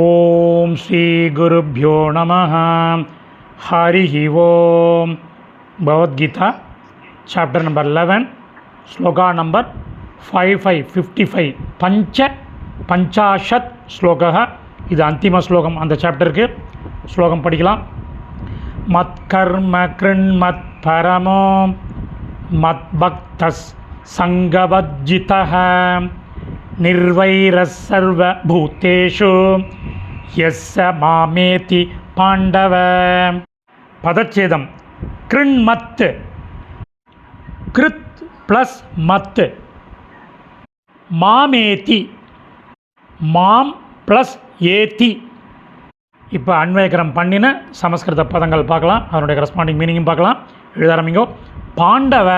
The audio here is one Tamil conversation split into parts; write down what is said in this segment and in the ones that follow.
ஓம் ஸ்ரீ குருப்யோ நம ஹரி ஓம் Bhagavad Gita chapter number eleven shloka number five five fifty five பஞ்ச பஞ்சாஷத் ஸ்லோகா இது அந்திம ஸ்லோகம் அந்த சாப்டருக்கு ஸ்லோகம் படிக்கலாம். மத்கர்ம கிருண்மத் பரமோ மத்பக்தஸ் சங்கவஜிதா निर्वैरः सर्वभूतेषु यस्य मामेति पाण्डव पदच्छेदं कृण्मत् கிருத் ப்ளஸ் மத் மாமேதி மாம் ப்ளஸ் ஏத்தி இப்போ அன்வயக்கரம் பண்ணின சமஸ்கிருத பதங்கள் பார்க்கலாம் அதனுடைய கரஸ்பாண்டிங் மீனிங்கும் பார்க்கலாம் எழுத ஆரம்பிங்கோ பாண்டவ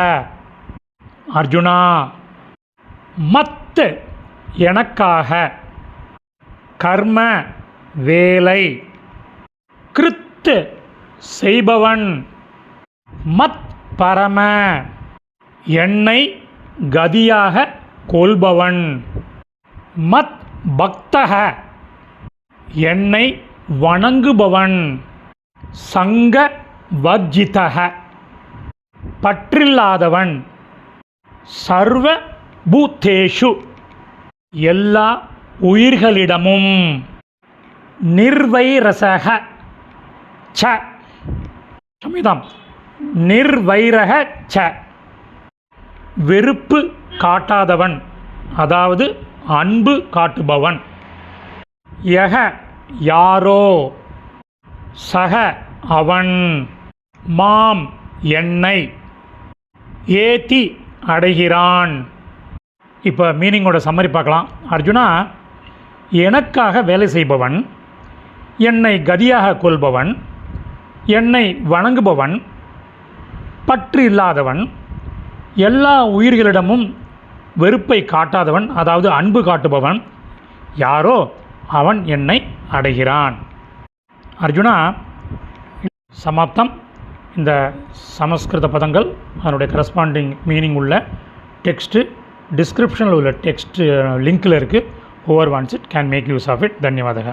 அர்ஜுனா மத் எனக்காக. கர்ம வேலை. கிருத்து செய்பவன் மத் பரம. என்னை கதியாக கொள்பவன் மத் பக்தக. என்னை வணங்குபவன் சங்க வர்ஜிதக. பற்றில்லாதவன் சர்வ பூத்தேஷு. எல்லா உயிர்களிடமும். நிர்வைரசக. ச. சமிதம். நிர்வைரக. ச. வெறுப்பு காட்டாதவன். அதாவது அன்பு காட்டுபவன். யக. யாரோ. சக. அவன். மாம். என்னை. ஏத்தி அடைகிறான். இப்போ மீனிங்கோட சம்மரி பார்க்கலாம். அர்ஜுனா எனக்காக வேலை செய்பவன் என்னை கதியாக கொள்பவன் என்னை வணங்குபவன் பற்று இல்லாதவன் எல்லா உயிர்களிடமும் வெறுப்பை காட்டாதவன் அதாவது அன்பு காட்டுபவன் யாரோ அவன் என்னை அடைகிறான். அர்ஜுனா சமாப்தம். இந்த சமஸ்கிருத பதங்கள் அதனுடைய கரஸ்பாண்டிங் மீனிங் உள்ள டெக்ஸ்ட்டு டிஸ்கிரிப்ஷனில் உள்ள டெக்ஸ்ட் லிங்க்கில் இருக்குது whoever wants it can make use of it தன்யவாதக